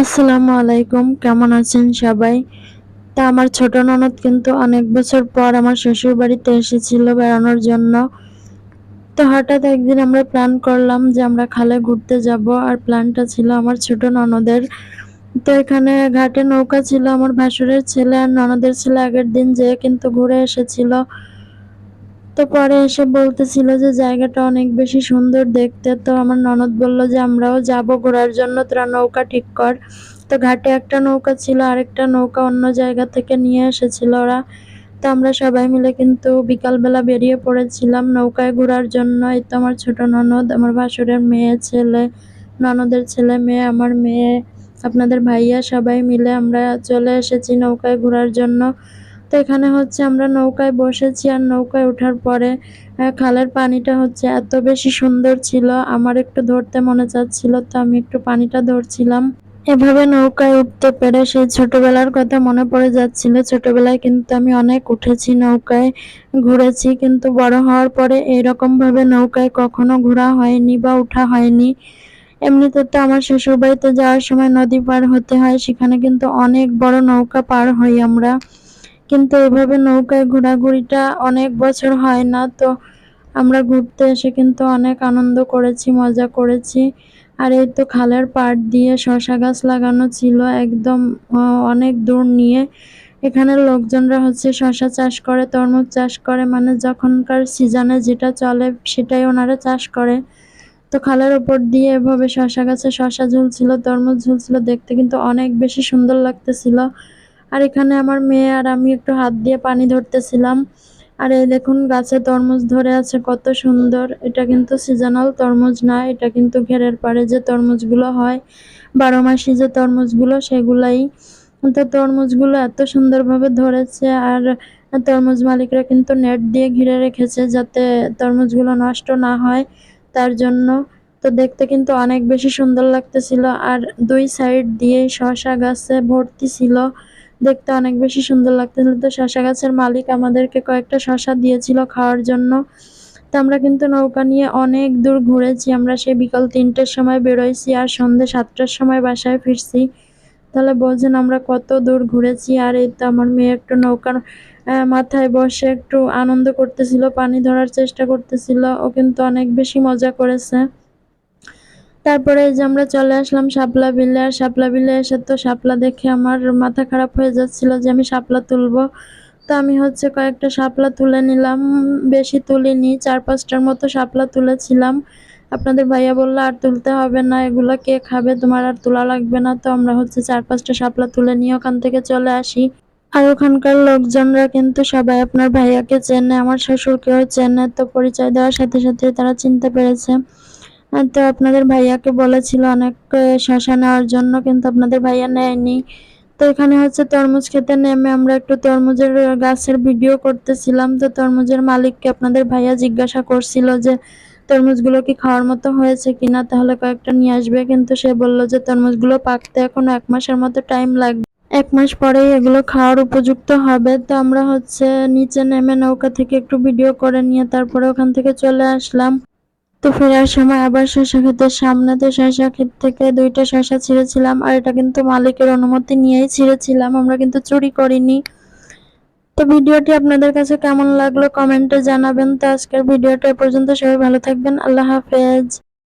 আসসালামু আলাইকুম, কেমন আছেন সবাই? তা আমার ছোট ননদ কিন্তু অনেক বছর পর আমার শ্বশুর বাড়িতে এসেছিল বেড়ানোর জন্য। তো হঠাৎ একদিন আমরা প্ল্যান করলাম যে আমরা খালে ঘুরতে যাব আর প্ল্যানটা ছিল আমার ছোট ননদের। তো এখানে ঘাটে নৌকা ছিল আমার ভাসুরের ছেলে আর ননদের ছেলে আগের দিন যেয়ে কিন্তু ঘুরে এসেছিল। তো পরে এসে বলতেছিল যে, জায়গাটা অনেক বেশি সুন্দর দেখতে। তো আমার ননদ বলল যে, আমরাও যাব ঘোরার জন্য, তোরা নৌকা ঠিক কর। তো ঘাটে একটা নৌকা ছিল, আরেকটা নৌকা অন্য জায়গা থেকে নিয়ে এসেছিল ওরা। তো আমরা সবাই মিলে কিন্তু বিকালবেলা বেরিয়ে পড়েছিলাম নৌকায় ঘোরার জন্য। এই তো আমার ছোট ননদ, আমার ভাসুরের মেয়ে ছেলে, ননদের ছেলে মেয়ে, আমার মেয়ে, আপনাদের ভাইয়া সবাই মিলে আমরা চলে এসেছি নৌকায় ঘোরার জন্য। তো এখানে হচ্ছে আমরা নৌকায় বসেছি আর নৌকায় ওঠার পরে খালের পানিটা হচ্ছে এত বেশি সুন্দর ছিল, আমার একটু ধরতে মনে চাচ্ছিল, তো আমি একটু পানিটা ধরছিলাম। এভাবে নৌকায় উঠতে পেরে সেই ছোটবেলার কথা মনে পড়ে যাচ্ছিল। ছোটবেলায় কিন্তু আমি অনেক উঠেছি নৌকায়, ঘুরেছি, কিন্তু বড় হওয়ার পরে এইরকম ভাবে নৌকায় কখনো ঘোরা হয়নি বা উঠা হয়নি। এমনিতে তো আমার শ্বশুর বাড়িতে যাওয়ার সময় নদী পার হতে হয়, সেখানে কিন্তু অনেক বড় নৌকা পার হই আমরা। কিন্তু এভাবে নৌকায় ঘোরাঘুরিটা অনেক বছর হয় না, তো আমরা ঘুরতে এসে কিন্তু অনেক আনন্দ করেছি, মজা করেছি। আর এই তো খালের পাড় দিয়ে শশা গাছ লাগানো ছিল একদম অনেক দূর নিয়ে। এখানের লোকজনরা হচ্ছে শশা চাষ করে, তরমুজ চাষ করে মানে যখনকার সিজনে যেটা চলে সেটাই ওনারা চাষ করে। তো খালের ওপর দিয়ে এভাবে শশা গাছে শশা ঝুলছিল, তরমুজ ঝুলছিল, দেখতে কিন্তু অনেক বেশি সুন্দর লাগতেছিল। আর এখানে আমার মেয়ে আর আমি একটু হাত দিয়ে পানি ধরতেছিলাম। আর এই দেখুন, গাছে তরমুজ ধরে আছে, কত সুন্দর। এটা কিন্তু সিজনাল তরমুজ না, এটা কিন্তু ঘেরের পাড়ে যে তরমুজগুলো হয়, বারো মাসি যে তরমুজগুলো, সেগুলাই। তো তরমুজগুলো এত সুন্দরভাবে ধরেছে, আর তরমুজ মালিকরা কিন্তু নেট দিয়ে ঘিরে রেখেছে যাতে তরমুজগুলো নষ্ট না হয় তার জন্য। তো দেখতে কিন্তু অনেক বেশি সুন্দর লাগতেছিল, আর দুই সাইড দিয়ে শশা গাছে ভর্তি ছিল। দেখতে অনেক বেশি সুন্দর লাগতেছিল। তো শশা গাছের মালিক আমাদেরকে কয়েকটা শশা দিয়েছিল খাওয়ার জন্য। তো আমরা কিন্তু নৌকা নিয়ে অনেক দূর ঘুরেছি। আমরা সেই বিকাল তিনটের সময় বেরোইছি আর সন্ধ্যে সাতটার সময় বাসায় ফিরছি। তাহলে বোঝেন আমরা কত দূর ঘুরেছি আর এই তো আমার মেয়ে একটু নৌকার মাথায় বসে একটু আনন্দ করতেছিল, পানি ধরার চেষ্টা করতেছিল। ও কিন্তু অনেক বেশি মজা করেছে। তারপরে যে আমরা চলে আসলাম শাপলা বিলে, আর শাপলা বিলে এসে তো শাপলা দেখে আমার মাথা খারাপ হয়ে যাচ্ছিল যে আমি শাপলা তুলবো। তো আমি হচ্ছে কয়েকটা শাপলা তুলে নিলাম, বেশি তুলিনি, চার পাঁচটার মতো শাপলা তুলেছিলাম। আপনাদের ভাইয়া বলল, আর তুলতে হবে না, এগুলো কে খাবে? তোমার আর তোলা লাগবে না। তো আমরা হচ্ছে চার পাঁচটা শাপলা তুলে নিয়ে ওখান থেকে চলে আসি। আর ওখানকার লোকজনরা কিন্তু সবাই আপনার ভাইয়াকে চেনে, আমার শ্বশুরকেও চেনে, তো পরিচয় দেওয়ার সাথে সাথে তারা চিনতে পেরেছে। তো আপনাদের ভাইয়াকে বলেছিল অনেক শশা নেওয়ার জন্য, কিন্তু আপনাদের ভাইয়া নেয়নি। তো এখানে হচ্ছে তরমুজ খেতে নেমে আমরা একটু তরমুজের গাছের ভিডিও করতেছিলাম। তো তরমুজের মালিককে আপনাদের ভাইয়া জিজ্ঞাসা করছিল যে, তরমুজগুলো কি খাওয়ার মতো হয়েছে কিনা? তাহলে কয়েকটা নিয়ে আসবে। কিন্তু সে বলল যে, তরমুজগুলো পাকতে এখন এক মাসের মতো টাইম লাগবে। এক মাস পরেই এগুলো খাওয়ার উপযুক্ত হবে। তো আমরা হচ্ছে নিচে নেমে নৌকা থেকে একটু ভিডিও করে নিয়ে তারপরে ওখান থেকে চলে আসলাম। তো ফেরার সময় আবার শশা ক্ষেতের সামনে তো শশা ক্ষেত থেকে দুইটা শশা ছিঁড়েছিলাম আর এটা কিন্তু মালিকের অনুমতি নিয়েই ছিঁড়েছিলাম, আমরা কিন্তু চুরি করিনি। তো ভিডিওটি আপনাদের কাছে কেমন লাগল কমেন্টে জানাবেন। তো আজকের ভিডিওটা পর্যন্ত, সবাই ভালো থাকবেন, আল্লাহ হাফেজ।